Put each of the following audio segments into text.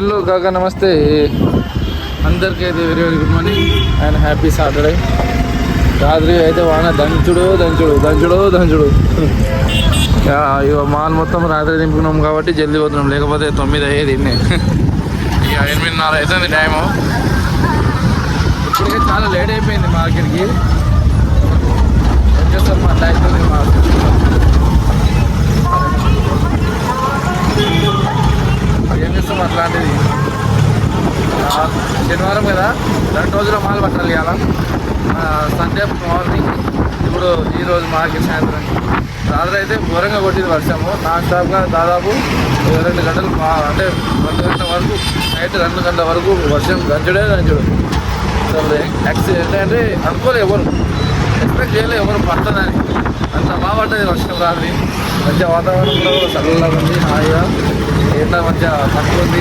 Hello కాక నమస్తే. అందరికీ అయితే very very good morning and happy Saturday రాత్రి అయితే వాన దంచుడు దంచుడు దంచుడు దంచుడు. యా, ఇక మాల్ మొత్తం రాత్రి దింపుకున్నాం కాబట్టి జల్దీ పోతున్నాం. లేకపోతే తొమ్మిది అయ్యేది ఇన్నే. ఇక ఎనిమిదిన్నర అవుతుంది టైము ఇప్పటికే చాలా లేట్ అయిపోయింది మార్కెట్కి. వచ్చేస్తారు మా టైం మార్కెట్ ఏం చేస్తాం అట్లాంటిది? శనివారం కదా? రెండు రోజుల మాల్ పట్టాలి ఇవాళ. సండే మార్నింగ్ ఇప్పుడు ఈ రోజు మార్కెట్ సాయంత్రం. రాత్రి అయితే ఘోరంగా కొట్టింది వర్షము. నాన్ స్టాప్గా దాదాపు రెండు గంటలు మా- అంటే రెండు గంటల వరకు నైట్ రెండు గంటల వరకు వర్షం గంజుడే గంజుడు. అసలు యాక్సిడెంట్ అంటే అనుకోలే ఎవరు. ఎక్స్పెక్ట్ చేయలేదు ఎవరు పట్టదని. అంత బాగా పడ్డది వర్షం రాత్రి. మంచిగా వాతావరణం కూడా చల్లగా ఉంది హాయిగా. ఎంత మంచిగా తక్కువ ఉంది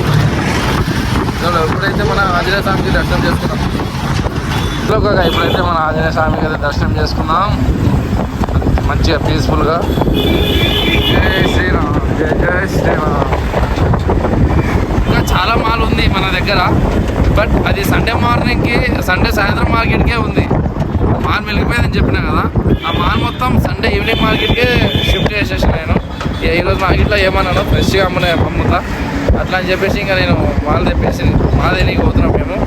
ఎప్పుడైతే ఇప్పుడైతే మన ఆంజనేయ స్వామికి దర్శనం చేసుకున్నాం. ఇంట్లోగా ఇప్పుడైతే మన ఆంజనేయ స్వామికి అయితే దర్శనం చేసుకున్నాం. మంచిగా పీస్ఫుల్గా జై శ్రీరామ్ జై జై శ్రీరామ్. ఇంకా చాలా మాల్ ఉంది మన దగ్గర. బట్ అది సండే మార్నింగ్కి సండే సాయంత్రం మార్కెట్కే ఉంది. మాన్ మిలిగిపోయిందని చెప్పినా కదా ఆ మాన్ మొత్తం సండే ఈవినింగ్ మార్కెట్కే షిఫ్ట్ చేసేసి నేను. ఈరోజు మార్కెట్లో ఏమన్నాను ఫ్రెష్గా అమ్మనే అమ్ముతా. అట్లా అని చెప్పేసి ఇంకా నేను మాల్ తెప్పేసి మాల్ తినికి పోతున్నాం మేము?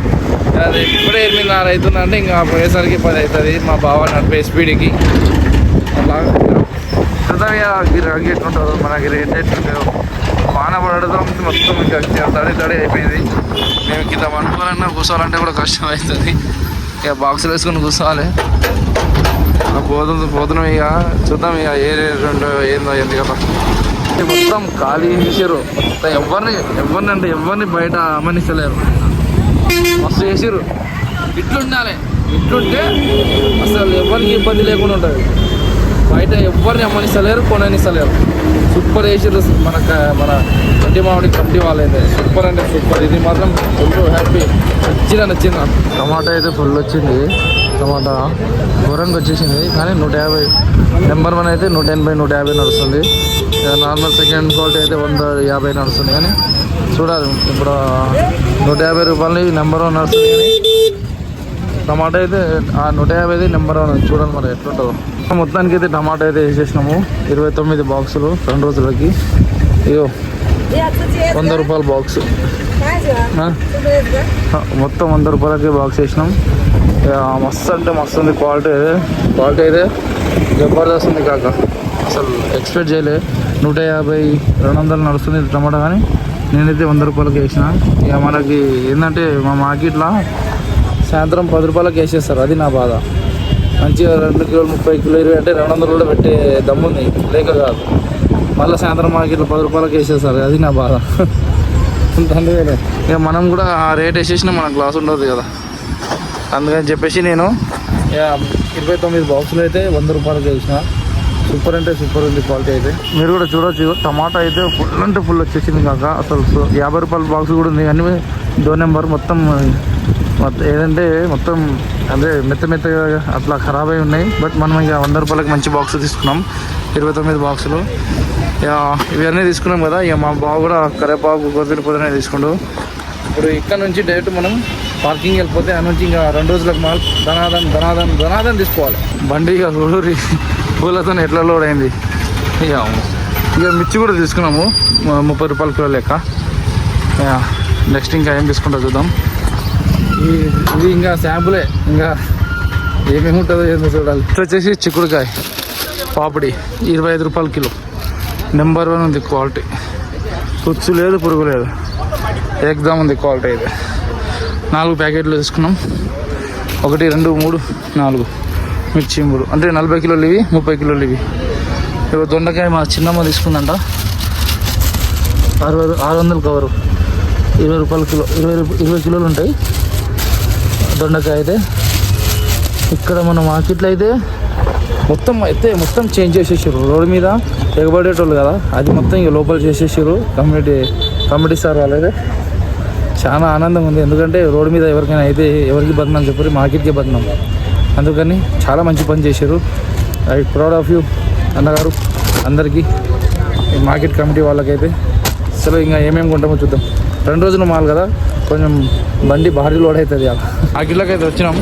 అది ఇప్పుడే ఎనిమిదిన్నర అవుతుందంటే ఇంకా పోయేసరికి పది అవుతుంది. మా బావ నడిపే స్పీడ్కి. అలా రంగు ఎట్లుంటుందో మనకి రేట్ ఎట్లుంటుందో వాన పడడం మొత్తం ఇంకా తడి తడి అయిపోయింది. మేము కింద వండుకోవాలన్నా కూర్చోవాలంటే కూడా కష్టం అవుతుంది. ఇక బాక్సులు వేసుకొని కూర్చోవాలి. పోతుంది పోతున్నాం ఇక. చూద్దాం ఇక ఏ రెండు ఏందో ఏంది కదా. మొత్తం ఖాళీ చేసారు మొత్తం ఎవరిని ఎవరిని అంటే ఎవరిని బయట అమ్మనిస్తలేరు మస్తు చేసారు ఇట్లుండాలి. ఇట్లుంటే అసలు ఎవరికి ఇబ్బంది లేకుండా ఉంటుంది. బయట ఎవరిని అమ్మనిస్తలేరు కొననిస్తలేరు. సూపర్ వేసారు మన మన కంటి మామిడి కంటి వాళ్ళైతే సూపర్ అంటే సూపర్. ఇది మాత్రం ఫుల్ హ్యాపీ. నచ్చింది నచ్చింది? టమాటా అయితే ఫుల్ వచ్చింది. టమాటా ఘోరంగా వచ్చేసింది కానీ నూట యాభై. నెంబర్ వన్ అయితే నూట ఎనభై నూట యాభై నడుస్తుంది. నార్మల్ సెకండ్ క్వాలిటీ అయితే వంద యాభై నడుస్తుంది కానీ చూడాలి. ఇప్పుడు నూట యాభై రూపాయలు నెంబర్ వన్ నడుస్తుంది కానీ టమాటా అయితే ఆ నూట యాభై అయితే నెంబర్ వన్. చూడండి మరి ఎట్లుంటుందో. మొత్తానికి అయితే టమాటా అయితే వేసేసినాము. ఇరవై తొమ్మిది బాక్సులు రెండు రోజులకి. ఇగో వంద రూపాయల బాక్స్. మొత్తం వంద రూపాయలకి బాక్స్ వేసినాం. ఇక మస్తు అంటే మస్తు ఉంది క్వాలిటీ అయితే. క్వాలిటీ అయితే జబర్దస్త్ ఉంది కాక. అసలు ఎక్స్పెక్ట్ చేయలే. నూట యాభై రెండు వందలు నడుస్తుంది టమాటా కానీ నేనైతే వంద రూపాయలకి వేసిన. ఇక మనకి ఏంటంటే మా మార్కెట్లో సాయంత్రం పది రూపాయలకి వేసేస్తారు. అది నా బాధ. మంచిగా రెండు కిలోలు ముప్పై కిలో ఇరవై అంటే రెండు వందలు కూడా పెట్టే దమ్ముంది లేక కాదు. మళ్ళీ సాయంత్రం మార్కెట్లో పది రూపాయలకి వేసేస్తారు. అది నా బాధ. అందుకనే ఇక మనం కూడా ఆ రేట్ వేసేసినా మనకు లాస్ ఉండదు కదా. అందుకని చెప్పేసి నేను ఇక ఇరవై తొమ్మిది బాక్సులు అయితే వంద రూపాయలకి వేసిన. సూపర్ అంటే సూపర్ ఉంది క్వాలిటీ అయితే. మీరు కూడా చూడొచ్చు. టమాటా అయితే ఫుల్ అంటే ఫుల్ వచ్చేసింది కాక అసలు యాభై రూపాయల బాక్స్ కూడా ఉంది. కానీ దో నెంబర్ మొత్తం ఏదంటే మొత్తం అదే మెత్త మెత్తగా అట్లా ఖరాబ్ అయి ఉన్నాయి. బట్ మనం ఇక వంద రూపాయలకి మంచి బాక్స్ తీసుకున్నాం. ఇరవై తొమ్మిది బాక్సులు. ఇక ఇవన్నీ తీసుకున్నాం కదా. ఇక మా బాబు కూడా కరేపాకు కొద్దిరి పొద్దునే తీసుకుండు. ఇప్పుడు ఇక్కడ నుంచి డైరెక్ట్ మనం పార్కింగ్ వెళ్ళిపోతే ఆ నుంచి ఇంకా రెండు రోజులకు మాల్ ధనాదం ధనాదం ధనాదం తీసుకోవాలి. బండి ఇక ఊరి పూలతో ఎట్లా లోడ్ అయింది? ఇక ఇక మిర్చి కూడా తీసుకున్నాము. ముప్పై రూపాయల కిలో లెక్క. నెక్స్ట్ ఇంకా ఏం తీసుకుంటా చూద్దాం. ఈ ఇది ఇంకా శాంపులే ఇంకా ఏమేమి ఉంటుందో ఏందో చూడాలి. ఇట్లా వచ్చేసి చిక్కుడుకాయ పాపిడి ఇరవై ఐదు రూపాయల కిలో. నెంబర్ వన్ ఉంది క్వాలిటీ పుచ్చు లేదు పురుగు లేదు. ఎగ్జామ్ ఉంది క్వాలిటీ అయితే. నాలుగు ప్యాకెట్లు తీసుకున్నాం. ఒకటి రెండు మూడు నాలుగు. మిర్చి మూడు. అంటే నలభై కిలోలు ఇవి ముప్పై కిలోలు ఇవి. ఇవి దొండకాయ మా చిన్నమ్మ తీసుకుందంట. అరవై ఆరు వందలు కవరు. ఇరవై రూపాయల కిలో ఇరవై ఇరవై కిలోలు ఉంటాయి. దొండకాయ అయితే. ఇక్కడ మన మార్కెట్లో అయితే మొత్తం అయితే మొత్తం చేంజ్ చేసేసారు రోడ్డు మీద ఎగబడేటోళ్ళు కదా అది మొత్తం ఇక లోపల చేసేసారు కమ్యూనిటీ కమిటీ సార్ వాళ్ళైతే. చాలా ఆనందం ఉంది. ఎందుకంటే రోడ్డు మీద ఎవరికైనా అయితే ఎవరికి బదనాం చెప్పారు మార్కెట్కే బదనాం అందుకని చాలా మంచి పని చేశారు ఐ ప్రౌడ్ ఆఫ్ యూ అన్నగారు అందరికీ. ఈ మార్కెట్ కమిటీ వాళ్ళకైతే. అసలు ఇంకా ఏమేమి కొంటామో చూద్దాం. రెండు రోజులు మాల్ కదా కొంచెం బండి భారీ లోడ్ అవుతుంది అలా ఆ అయితే వచ్చినాం.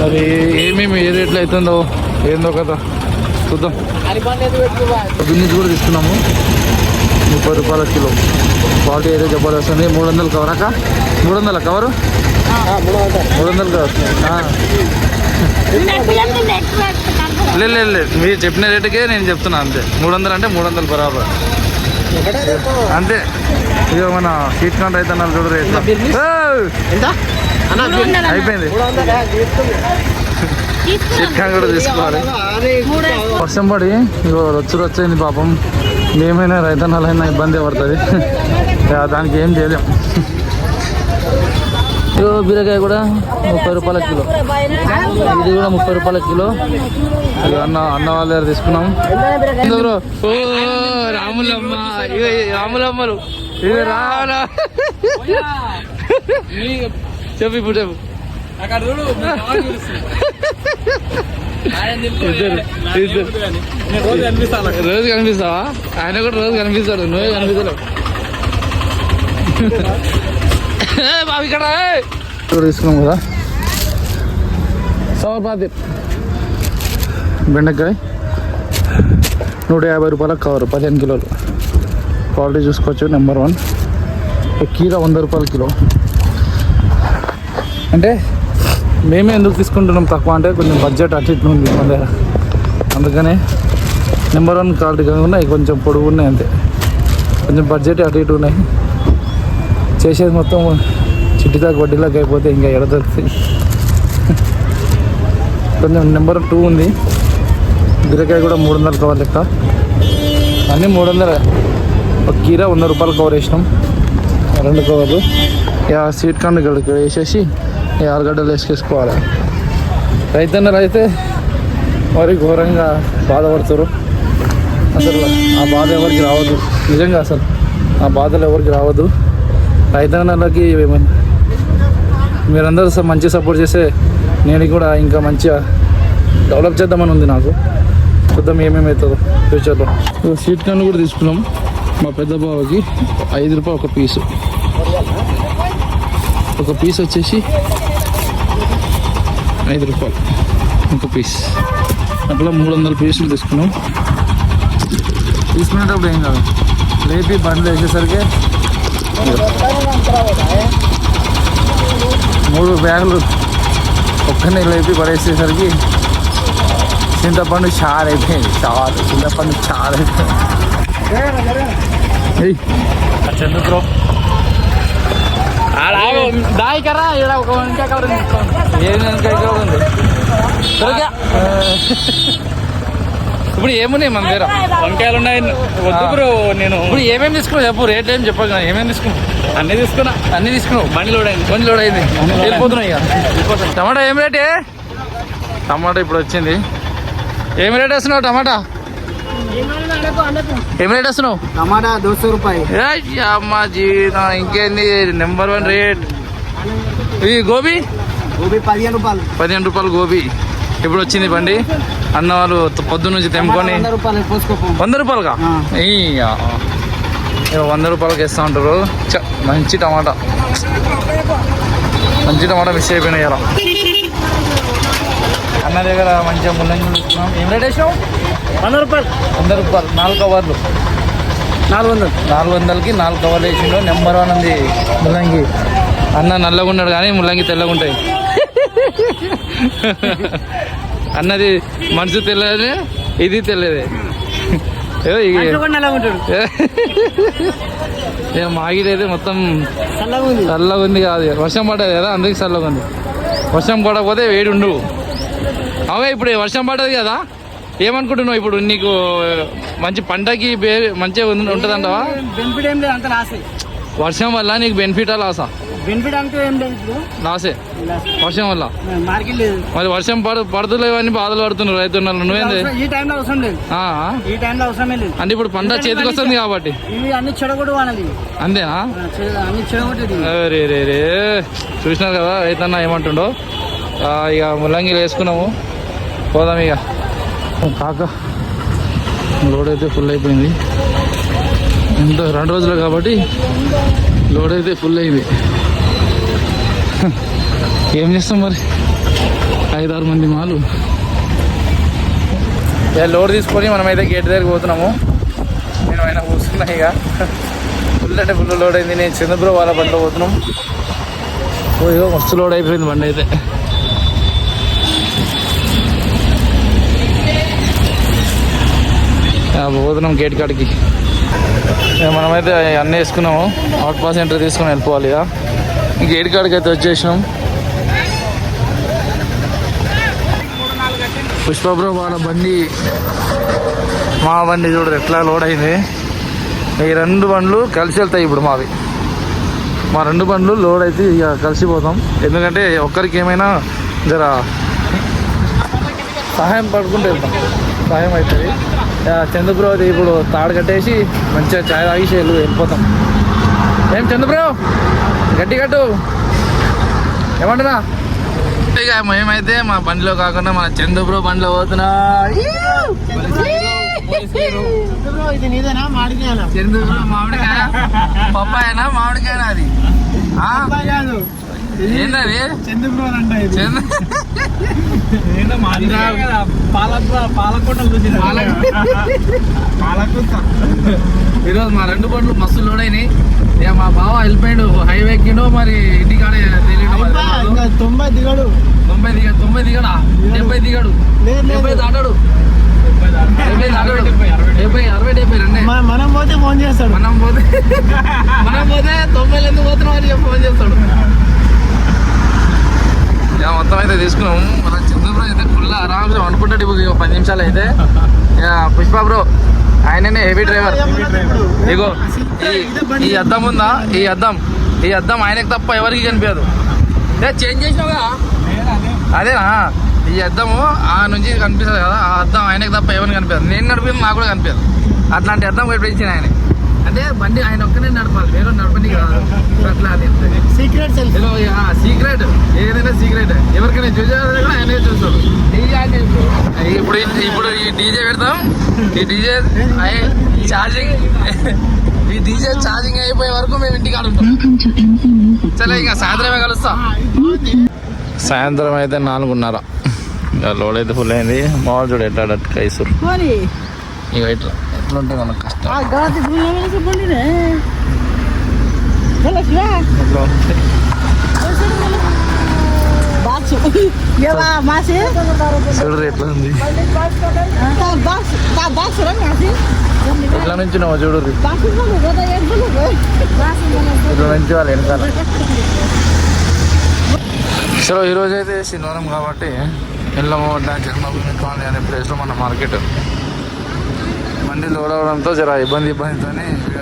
మరి ఏమేమి ఏ రేట్లో అవుతుందో ఏందో కదా చూద్దాం. బిన్నీస్ కూడా తీసుకున్నాము. ముప్పై రూపాయల కిలో. క్వాలిటీ అయితే జబర్దస్త్ ఉంది. మూడు వందలు కవర్ అక్క? మూడు వందల కవరు? మూడు వందలు కవర్. లేదు లేదు లేదు మీరు చెప్పిన రేటుకే నేను చెప్తున్నా అంతే. మూడు వందలు అంటే మూడు వందలు బరాబర్. అంతే. ఇక మన సీట్ కౌంటర్ అయితే అన్నారు చూడు రేట్ అయిపోయింది. సీట్ కౌంటర్ కూడా తీసుకోవాలి. వర్షం పడి ఇగో రొచ్చు రొచ్చైంది పాపం. మేమైనా రైతన్నాలైనా ఇబ్బంది పడుతుంది. ఇక దానికి ఏం చేయలేం. ఇగో బీరకాయ కూడా ముప్పై రూపాయల కిలో. ఇది కూడా ముప్పై రూపాయల కిలో. అన్న అన్న వాళ్ళ దగ్గర తీసుకున్నాం. రాములమ్మ. రాములమ్మలు. ఇగో రావాలా చెప్పు ఇప్పుడు చెప్పు. ఇద్దరు ఇద్దరు. రోజు కనిపిస్తావా? ఆయన కూడా రోజు కనిపిస్తాడు నువ్వే కనిపిస్తావు బాబు ఇక్కడ తీసుకున్నాం కదా. సవర్ పాతి బెండకాయ నూట యాభై రూపాయల కవర్ పదిహేను కిలోలు. క్వాలిటీ చూసుకోవచ్చు నెంబర్ వన్ కీర వంద రూపాయల కిలో. అంటే మేమే ఎందుకు తీసుకుంటున్నాం తక్కువ అంటే కొంచెం బడ్జెట్ అటు ఇటు ఉంది మన దగ్గర అందుకనే నెంబర్ వన్ క్వాలిటీ కాకుండా కొంచెం పొడుగు ఉన్నాయి అంతే. కొంచెం బడ్జెట్ అటు ఇటు ఉన్నాయి. చేసేది మొత్తం చిట్టిదాకా వడ్డీలాగా అయిపోతే ఇంకా ఎడ దొరుకుతాయి కొంచెం నెంబర్ టూ ఉంది. బీరకాయ కూడా మూడు వందలు కవర్ లెక్క. అన్నీ మూడు వందలే. ఒక కీర వంద రూపాయలు కవర్ వేసినాం. రెండు కవర్లు. ఇక సీట్ కండు ఇక్కడ వేసేసి ఈ ఆలుగడ్డలు వేసుకేసుకోవాలి. రైతన్నలు అయితే మరి ఘోరంగా బాధపడతారు అసలు ఆ బాధ ఎవరికి రావద్దు. నిజంగా అసలు ఆ బాధలు ఎవరికి రావద్దు. రైతన్నలకి మీరందరూ స- మంచి సపోర్ట్ చేస్తే నేను కూడా ఇంకా మంచిగా డెవలప్ చేద్దామని ఉంది నాకు. చూద్దాం ఏమేమి అవుతుందో ఫ్యూచర్లో. సీట్ కన్ను కూడా తీసుకున్నాం. మా పెద్ద బావకి ఐదు రూపాయలు ఒక పీసు. ఒక పీస్ వచ్చేసి ఐదు రూపాయలు. ఒక పీస్. అట్లా మూడు వందల పీసులు తీసుకున్నాం. తీసుకునేటప్పుడు ఏం కాదు. లేపి బండ్లు వేసేసరికి మూడు బ్యాగులు ఒక్కనే లేపి పడేసేసరికి చింతపండు చారు అయిపోయింది చారు. చింతపండు చారు అయిపోయింది చందు బ్రో. దాయి కరా ఇక్కడ ఒక వంకాయ కవర్ ఏం కవర్ ఉంది? ఇప్పుడు ఏమున్నాయి మన దగ్గర? వంకాయలు ఉన్నాయి. వద్దు. బ్రో నేను. ఇప్పుడు ఏమేమి తీసుకున్నావు చెప్పు రేట్ ఏం చెప్పాలి కదా ఏమేమి తీసుకున్నావు? అన్ని తీసుకున్నా. అన్ని తీసుకున్నావు? బండి లోడ్ అయింది. కొంచెం లోడ్ అయింది. వెళ్ళిపోతున్నాయి ఇక. టమాటా ఏం రేటే? టమాటా ఇప్పుడు వచ్చింది. ఏం రేట్ వేస్తున్నావు టమాటా? ఏం రేట్ వస్తున్నావు? ఇంకేంది? నెంబర్ వన్ రేట్ ఇది గోబీ? గోబీ పదిహేను రూపాయలు. పదిహేను రూపాయలు గోబీ. ఇప్పుడు వచ్చింది బండి? అన్న వాళ్ళు పొద్దు నుంచి తెంపుకొని వంద రూపాయలుగా? వంద రూపాయలకి ఇస్తా ఉంటారు. మంచి టమాటా. మంచి టమాటా మిస్ అయిపోయినాయి అన్న దగ్గర మంచిగా ముందు ఏం రేట్ వేసినావు? వంద రూపాయలు. వంద రూపాయలు నాలుగు కవర్లు. నాలుగు వందలు. నాలుగు వందలకి నాలుగు కవర్లు వేసిండు. నెంబర్ వన్ ఉంది. ముల్లంగి. అన్న నల్లగా ఉన్నాడు కానీ ముల్లంగి తెల్లగా ఉంటాయి. అన్నది మనసు తెల్లదే ఇది ఇక మాగిడైతే మొత్తం చల్లగా ఉంది. చల్లగా ఉంది కాదు. వర్షం పడ్డది కదా అందుకే చల్లగా ఉంది. వర్షం పడకపోతే వేడి ఉండు అవే ఇప్పుడు వర్షం పడ్డది కదా? ఏమనుకుంటున్నావు ఇప్పుడు? నీకు మంచి పంటకి మంచిగా ఉంటుంది అంటావా బెనిఫిట్ ఏం లేదు అంత లాసే వర్షం వల్ల నీకు బెనిఫిటా లాసా బెనిఫిట్ అంటూ ఏం లేదు ఇప్పుడు. లాసే వర్షం వల్ల? మార్కెట్ లేదు. మరి వర్షం పడ పడుతులేవు అని బాధలు పడుతున్నారు రైతున్నారు నువ్వేంది? అవసరం- ఈ టైంలో అవసరం లేదు. ఈ టైంలో అవసరమే లేదు. అంటే ఇప్పుడు పంట చేతికి వస్తుంది కాబట్టి. ఇవి అన్ని చెడగొడు అంతేనా? అన్ని చెడగొట్టేది. రే రే రే. చూసినారు కదా రైతన్న ఏమంటుండో? ఇక ముల్లంగిలు వేసుకున్నాము. పోదాం ఇక. కాక. లోడ్ అయితే ఫుల్ అయిపోయింది. ఎంత రెండు రోజులు కాబట్టి లోడ్ అయితే ఫుల్ అయింది. ఏం చేస్తాం మరి? ఐదారు మంది మాలు. లోడ్ తీసుకొని మనమైతే గేట్ దగ్గరికి పోతున్నాము. నేను అయినా కూర్చున్నా ఇక. ఫుల్ అంటే ఫుల్ లోడ్ అయింది. నేను చంద్రపురం వాళ్ళ బండిలో పోతున్నాం. ఓ ఇగో మస్తు లోడ్ అయిపోయింది బండి అయితే. పోతున్నాం గేట్ కాడికి. ఇక మనమైతే అన్నీ వేసుకున్నాము. అవుట్ పాస్ ఎంట్రీ తీసుకొని వెళ్ళిపోవాలి ఇక. గేట్ కాడికి అయితే వచ్చేసినాం. పుష్పబ్రో వాళ్ళ బండి మా బండి చూడరు ఎట్లా లోడ్ అయింది. ఈ రెండు బండ్లు కలిసి వెళ్తాయి ఇప్పుడు మావి. మా రెండు బండ్లు లోడ్ అయితే ఇక కలిసిపోతాం ఎందుకంటే ఒక్కరికి ఏమైనా జర సహాయం పడుకుంటూ వెళ్తాం. సహాయం అవుతుంది. చంద్రబ్రో అది ఇప్పుడు తాడు కట్టేసి మంచిగా చాయ్ తాగేసి వెళ్ళు వెళ్ళిపోతాం. ఏం చంద్రబ్రో? గట్టి కట్టు. ఏమంటున్నా? ఇక మేమైతే మా బండిలో కాకుండా మన చంద్రబ్రో బండిలో పోతున్నా. చంద్రబ్రో మామిడికాయ పప్పాయనా? మామిడికాయనా అది? కాదు ఈరోజు మా రెండు బండ్లు మస్తు లోడ్ అయినాయి. మా బావ వెళ్ళిపోయాడు హైవే ఎక్కిండో మరి తెలియదు. ఇంకా తొంభై దిగడు. తొంభై దిగ తొంభై దిగడా? డెబ్బై దిగాడు. డెబ్బై దాటాడు. మన- పోతే ఫోన్ చేస్తాడు. మనం పోతే మనం పోతే తొంభై ఎందుకు పోతున్నాం అని ఫోన్ చేస్తాడు. ఇక మొత్తం అయితే తీసుకున్నాం. మన చంద్రబ్రో అయితే ఫుల్ ఆరామ్స్ అనుకుంటాడు ఇప్పుడు పది నిమిషాలు అయితే. ఇక పుష్ప బ్రో ఆయననే హెవీ డ్రైవర్ ఇగో ఈ అద్దం ఉందా? ఈ అద్దం. ఈ అద్దం ఆయనకు తప్ప ఎవరికి కనిపించదు. ఏ చేంజ్ చేసినావుగా అదేనా? ఈ అద్దము ఆ నుంచి కనిపిస్తుంది కదా. ఆ అద్దం ఆయనకు తప్ప ఎవరికి కనిపించదు. నేను నడిపింది నాకు కూడా కనిపించదు. అట్లాంటి అద్దం కనిపించింది ఆయన అంటే బండి ఆయన ఒక్కనే నడపాలి వేరే నడపని కాదు అట్లా అని సీక్రెట్ సెల్ఫ్ సీక్రెట్ సీక్రెట్ ఎవరికైనా చూసేది కూడా ఆయనే చూస్తాడు ఇప్పుడు ఈ- ఇప్పుడు ఈ డీజే పెడతాం. ఈ డీజే ఛార్జింగ్ ఈ డీజే ఛార్జింగ్ అయిపోయే వరకు మేము ఇంటికి ఆడుతాం సరే ఇంకా సాయంత్రమే కలుస్తా. సాయంత్రం అయితే నాలుగున్నర. ఇంకా లోడ్ అయితే ఫుల్ అయింది. మామూలు చూడు ఎట్లా కైసూరు. ఇక ఇట్లా. ఎట్లా ఉంటే మనకు కష్టం ఎట్లా ఉంది. ఎట్లా నుంచి నువ్వు చూడు. బాక్స్లో గదా ఎడ్లు బాక్స్ ఇట్లా నుంచి వాళ్ళు వెనకాల. చలో ఈరోజు అయితే శనివారం కాబట్టి ఎల్లమ్మడ్డ జన్మభూమి కాలనీ అనే ప్లేస్లో మన మార్కెట్ బండి లోడ్ అవడంతో జర ఇబ్బంది ఇబ్బందితో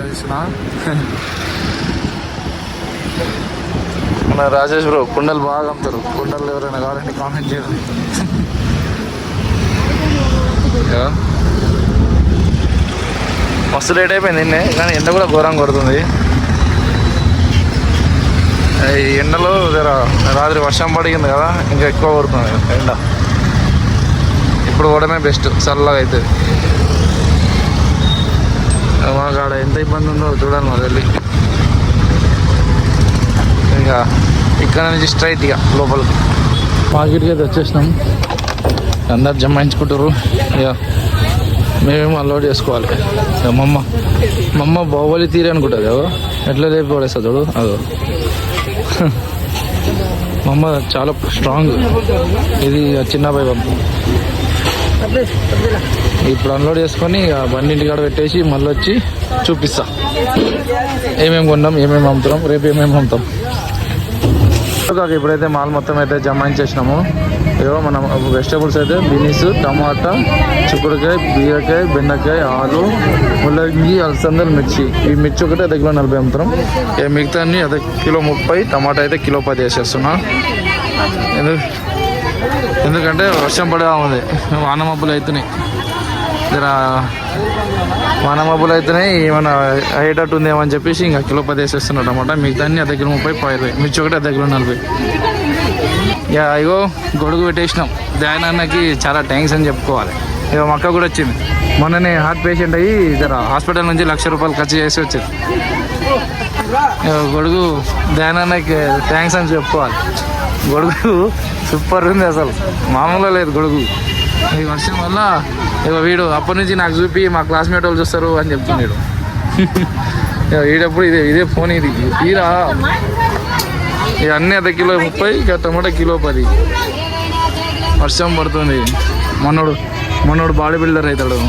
తీసిన మన రాజేష్ బ్రో కుండలు బాగా అమ్ముతారు. కుండలు ఎవరైనా కావాలంటే కామెంట్ చేయండి. మస్తు లేట్ అయిపోయింది నిన్నే కానీ ఎండ కూడా ఘోరంగా కొడుతుంది. ఈ ఎండలో జర రాత్రి వర్షం పడిగింది కదా ఇంకా ఎక్కువ కొడుతుంది ఎండ. ఇప్పుడు కూడానే బెస్ట్ చల్లగా అవుతుంది మాకు ఆడ ఎంత ఇబ్బంది ఉందో చూడాలి మరి వెళ్ళి ఇక ఇక్కడ నుంచి స్ట్రైట్ ఇక లోపలికి. మార్కెట్కి అయితే వచ్చేసినాం. అందరు జమాయించుకుంటారు ఇక మేమేమో అలవాటు చేసుకోవాలి. ఇక మమ్మ మమ్మ బాహుబలి తీరే అనుకుంటుంది అదో ఎట్లా లేపి పడేస్తా చూడు? అదో. మా అమ్మ చాలా స్ట్రాంగ్ ఇది చిన్న అబ్బాయి పంపు ఇప్పుడు అన్లోడ్ చేసుకొని ఇక బండి ఇంటికాడ పెట్టేసి మళ్ళీ వచ్చి చూపిస్తా. ఏమేమి కొన్నాం ఏమేమి అమ్ముతున్నాం రేపు ఏమేమి అమ్ముతాం. కాక ఇప్పుడైతే మాల్ మొత్తం అయితే జమాయించేసినాము ఏవో మనం వెజిటబుల్స్ అయితే బీనీస్ టమాటా చిక్కుడుకాయ బీరకాయ బెండకాయ ఆలు ముల్లంగి అలసందలు మిర్చి. ఈ మిర్చి ఒకటి అర్ధ కిలో నలభై అమ్ముతాం ఏ మిగతా అన్ని అర్ధ కిలో ముప్పై టమాటా అయితే కిలో పది వేసేస్తున్నా. ఎందుకంటే వర్షం పడే ఉంది. వాన మబ్బులు అవుతున్నాయి జర మన మబ్బులు అయితేనే ఏమైనా అయ్యేటట్టు ఉందేమో అని చెప్పేసి ఇంకా కిలో పది వేసేస్తున్నాడు అనమాట మిగతా అన్ని దగ్గర ముప్పై ముప్పై ఇరవై. మిర్చి ఒకటి దగ్గర నలభై. ఇక అయ్యో గొడుగు పెట్టేసినాం. దాని అన్నకి చాలా థ్యాంక్స్ అని చెప్పుకోవాలి. ఇక మా అక్క కూడా వచ్చింది. మొన్ననే హార్ట్ పేషెంట్ అయ్యి జర హాస్పిటల్ నుంచి లక్ష రూపాయలు ఖర్చు చేసి వచ్చింది. ఇగో గొడుగు ధ్యానానికి థ్యాంక్స్ అని చెప్పుకోవాలి. గొడుగు సూపర్ ఉంది అసలు. మామూలుగా లేదు గొడుగు. ఈ వర్షం వల్ల ఇగో వీడు అప్పటి నుంచి నాకు చూపి మా క్లాస్మేట్ వాళ్ళు చూస్తారు అని చెప్తున్నాడు. ఇగో వీడప్పుడు ఇదే ఇదే ఫోన్ ఇది. తీరా ఇక అన్నీ అర్ధ కిలో ముప్పై ఇక టమాటా కిలో పది. వర్షం పడుతుంది. మొన్నోడు మొన్నోడు బాడీ బిల్డర్ అవుతాడు.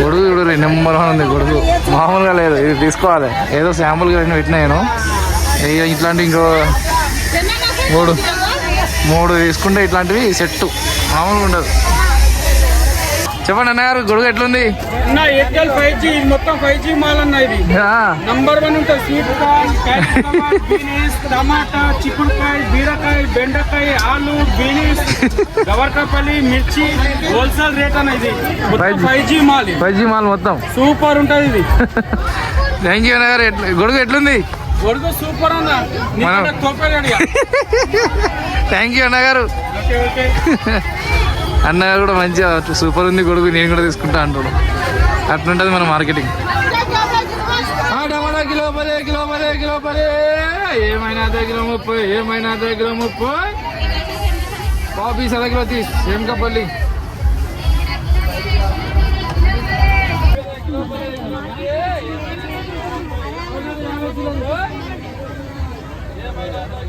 గొడుగు చూడు నెంబర్ వన్ ఉంది గొడుగు. మామూలుగా లేదు ఇది తీసుకోవాలి. ఏదో శాంపుల్గా రెండు పెట్టినా నేను. ఇక ఇట్లాంటి ఇంకో గొడుగు మూడు తీసుకుంటే ఇట్లాంటివి సెట్ మామూలుగా ఉండదు. చెప్పండి అన్నగారు గొడుగు ఎట్లుంది? ఎయిర్టెల్ ఫైవ్ జీ మొత్తం ఫైవ్ జీ మాల్ అన్న ఇది. నంబర్ వన్ ఉంటుంది స్వీట్ బీనీస్ టమాటా చిక్కుడుకాయ బీరకాయ బెండకాయ ఆలు బీనీస్ గవర్కపల్లి మిర్చి హోల్సేల్ రేట్ అన్న ఇది. మొత్తం 5G. Five G mall. Five G mall మొత్తం. సూపర్ ఉంటుంది ఇది. థ్యాంక్ యూ అన్నగారు గొడుగు ఎట్లుంది? గొడుగు సూపర్ అన్న. థ్యాంక్ యూ అన్నగారు. అన్నగారు కూడా మంచిగా సూపర్ ఉంది గొడుగు నేను కూడా తీసుకుంటా అంటాడు. అట్లుంటుంది మన మార్కెటింగ్. కిలో పదే కిలో పదే కిలో పదే. ఏమైనా అదే కిలో ముప్పై ఏమైనా అదే కిలో ముప్పై. బాబీ అదే కిలో తీస్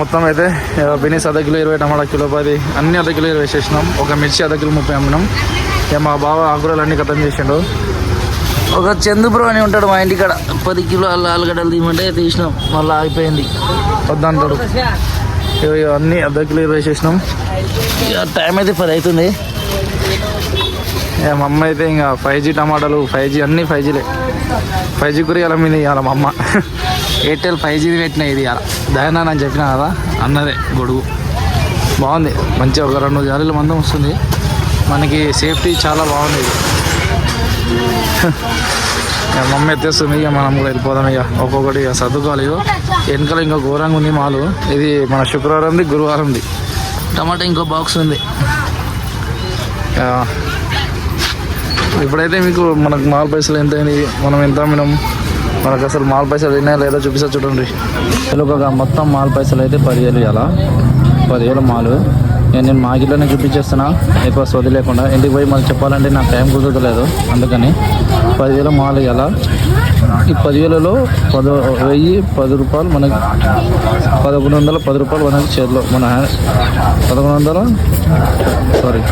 మొత్తం అయితే బెనీస్ అర్ధ కిలో ఇరవై టమాటా కిలో పది అన్ని అర్ధ కిలో ఇరవై చేసినాం. ఒక మిర్చి అర్ధ కిలో ముప్పై అమ్మినాం. ఇక మా బావ ఆకురాలు అన్ని కథం చేసిండు. ఒక చందుబ్రో అని ఉంటాడు మా ఇంటికాడ. పది కిలో ఆలుగడ్డలు తీయమంటే తీసినాం. మళ్ళీ ఆగిపోయింది. వద్దంటాడు. ఇక అన్ని అర్ధ కిలో ఇరవై చేసినాం. ఇక టైం అయితే పది అవుతుంది. ఇక మా అమ్మ అయితే ఇంకా ఫైవ్ జీ టమాటాలు ఫైవ్ జీ అన్నీ ఫైవ్ జీలే ఫైవ్ జీ కూర ఇలా మీద ఇవ్వాలి మా అమ్మ. ఎయిర్టెల్ ఫైవ్ జీది పెట్టిన ఇది దయనా అని చెప్పిన కదా అన్నదే గొడుగు. బాగుంది మంచిగా ఒక రెండు జాలీల మందం వస్తుంది. మనకి సేఫ్టీ చాలా బాగుంది ఇది. ఇక మమ్మీ ఎత్తేస్తుంది ఇక మనం కూడా వెళ్ళిపోదాం ఇక. ఒక్కొక్కటి ఇక సర్దుకోవాలి ఇగో. వెనకాల ఇంకో ఘోరంగా ఉంది మాలు. ఇది మన శుక్రవారంది గురువారంది. టమాటా ఇంకో బాక్స్ ఉంది. ఇప్పుడైతే మీకు మనకు మాల్ పైసలు ఎంత అయింది మనం ఎంత అమ్మినాం? మనకు అసలు మాల్ పైసలు తిన్నాయా లేదా చూపిస్తా చూడండి. తెలుగుగా మొత్తం మాల్ పైసలు అయితే పదివేలు ఇవ్వాలా పదివేలు మాలు. నేను నేను మా గిట్లనే చూపించేస్తున్నా. ఎక్కువ సోది లేకుండా. ఇంటికి పోయి మళ్ళీ చెప్పాలంటే నాకు టైం కుదరలేదు అందుకని. పదివేల మాలు ఇవ్వాలా ఈ పదివేలలో పదో వెయ్యి పది రూపాయలు మనకి పదకొండు వందల పది రూపాయలు మనకి చేతిలో. మన పదకొండు వందల సారీ.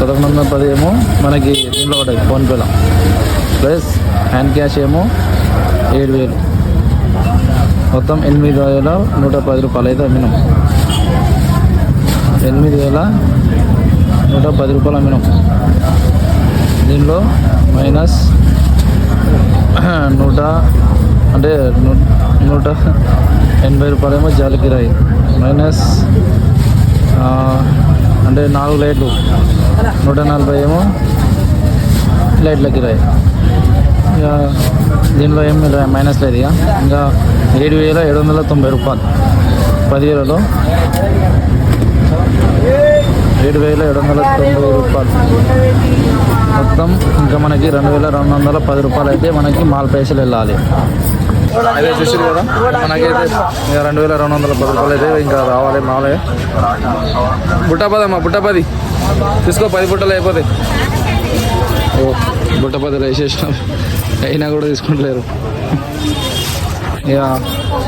పదకొండు వందల పది ఏమో మనకి దీంట్లో పడ్డాయి ఫోన్పేలో. ప్లస్ హ్యాండ్ క్యాష్ ఏమో ఏడు వేలు. మొత్తం ఎనిమిది వేల నూట పది రూపాయలు అయితే అమ్మినాం. ఎనిమిది వేల నూట పది రూపాయలు అమ్మినాం. దీనిలో మైనస్ నూట అంటే నూ- నూట ఎనభై రూపాయలేమో జాలి కిరాయి మైనస్ అంటే నాలుగు లైట్లు. నూట నలభై ఏమో లైట్ల కిరాయి ఇక దీనిలో ఏం మైనస్ లేదు ఇక. ఇంకా ఏడు వేల ఏడు వందల తొంభై రూపాయలు. పదివేలలో ఏడు వేల ఏడు వందల తొంభై రూపాయలు. మొత్తం ఇంకా మనకి రెండు వేల రెండు వందల పది రూపాయలు అయితే మనకి మాల్ పైసలు వెళ్ళాలి. అదే చూసారు కదా? మనకైతే ఇంకా రెండు వేల రెండు వందల పది రూపాయలు అయితే ఇంకా రావాలి మాలే. బుట్టపదమ్మా బుట్టపది తీసుకో పది బుట్టలు అయిపోతాయి. బుట్టపదలు వేసేసినాం అయినా కూడా తీసుకుంటలేరు. ఇక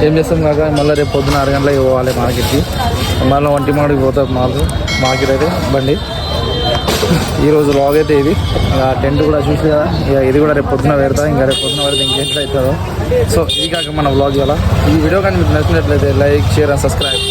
ఏం చేస్తాం కాక మళ్ళీ రేపు పొద్దున ఆరు గంటలకి పోవాలి మార్కెట్కి. మళ్ళీ ఒంటి మాడికి పోతుంది మాకు మార్కెట్ అయితే బండి. ఈరోజు లాగ్ అయితే ఇది. ఆ టెంట్ కూడా చూసి కదా ఇక ఇది కూడా రేపు పొద్దున పెడతా ఇంకా రేపు పొద్దున పెడితే ఇంకెంట్లో అవుతుందో. సో ఇది కాక మన బ్లాగ్ ఇలా ఈ వీడియో కానీ మీకు నచ్చినట్లయితే లైక్ షేర్ అండ్ సబ్స్క్రైబ్